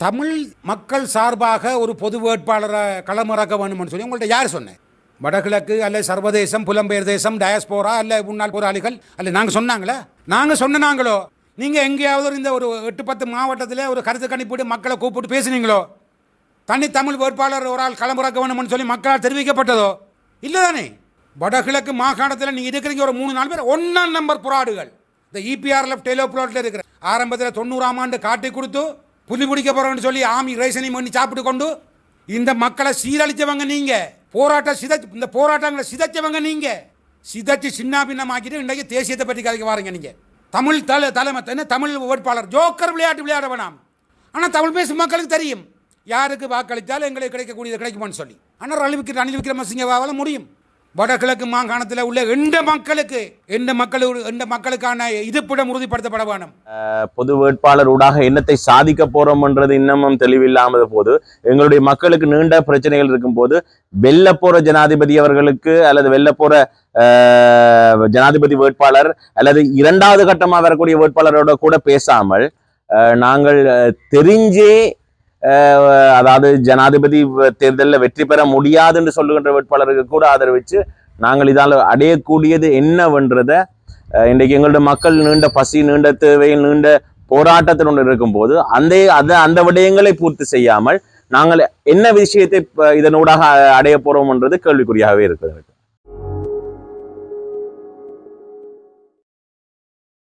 தமிழ் மக்கள் சார்பாக ஒரு பொது வேட்பாளரை களமிறக்க வேணும்னு சொல்லி உங்கள்கிட்ட யார் சொன்னேன்? வடகிழக்கு அல்ல சர்வதேசம் புலம்பெயர் தேசம் டயஸ்போரா அல்ல முன்னாள் போராளிகள் அல்ல நாங்கள் சொன்னாங்களே? நாங்கள் சொன்னாங்களோ நீங்கள்? எங்கேயாவது இந்த ஒரு எட்டு பத்து மாவட்டத்தில் ஒரு கருத்து கணிப்பீடு மக்களை கூப்பிட்டு பேசுனீங்களோ? தனி தமிழ் வேட்பாளர் ஒரு ஆள் களமிறக்க வேணும்னு சொல்லி மக்களால் தெரிவிக்கப்பட்டதோ? இல்லை தானே? வடகிழக்கு மாகாணத்தில் நீங்கள் இருக்கிறீங்க ஒரு மூணு நாலு பேர் ஒன்றாம் நம்பர் புறாடுகள் இந்த E இபிஆர்எஃப் டெலோ புலாட்டில் இருக்கிற ஆரம்பத்தில் தொண்ணூறாம் ஆண்டு காட்டி கொடுத்து புலி பிடிக்க போகிறோம்னு சொல்லி ஆமி ரேஷனையும் பண்ணி சாப்பிட்டு கொண்டு இந்த மக்களை சீரழித்தவங்க நீங்கள் போராட்டம் சித இந்த போராட்டங்களை சிதைச்சவங்க நீங்கள் சிதைச்சு சின்ன பின்னமாக்கிட்டு இன்றைக்கு தேசியத்தை பற்றி கதைக்கு வாருங்க நீங்கள் தமிழ் தலை தலைமை என்ன தமிழ் வேட்பாளர் ஜோக்கர் விளையாட்டு விளையாட வேணாம் ஆனால் தமிழ் பேசும் மக்களுக்கு தெரியும். யாருக்கு வாக்களித்தாலும் எங்களுக்கு கிடைக்கக்கூடியது கிடைக்குமான்னு சொல்லி. ஆனால் ரணில் விக்ர ரணில் விக்ரமசிங்கவால முடியும். வடகிழக்கு மாகாணத்தில் உள்ள எந்த மக்களுக்கு எந்த மக்கள் எந்த மக்களுக்கான இருப்பிடம் உறுதிப்படுத்தப்பட வேணும் பொது வேட்பாளர் ஊடாக என்னத்தை சாதிக்க போறோம்ன்றது இன்னமும் தெளிவில்லாமத போது எங்களுடைய மக்களுக்கு நீண்ட பிரச்சனைகள் இருக்கும் போது வெல்ல போற ஜனாதிபதி அவர்களுக்கு அல்லது வெல்ல போற ஜனாதிபதி வேட்பாளர் அல்லது இரண்டாவது கட்டமாக வரக்கூடிய வேட்பாளரோட கூட பேசாமல் நாங்கள் தெரிஞ்சே அதாவது ஜனாதிபதி தேர்தலில் வெற்றி பெற முடியாது என்று சொல்லுகின்ற வேட்பாளருக்கு கூட ஆதரவிச்சு நாங்கள் இதால் அடையக்கூடியது என்னவென்றத இன்றைக்கு எங்களுடைய மக்கள் நீண்ட பசி நீண்ட தேவை நீண்ட போராட்டத்தில் இருக்கும்போது அந்த அதை அந்த விடயங்களை பூர்த்தி செய்யாமல் நாங்கள் என்ன விஷயத்தை இதனூடாக அடைய போறோம்ன்றது கேள்விக்குறியாகவே இருக்கிறது.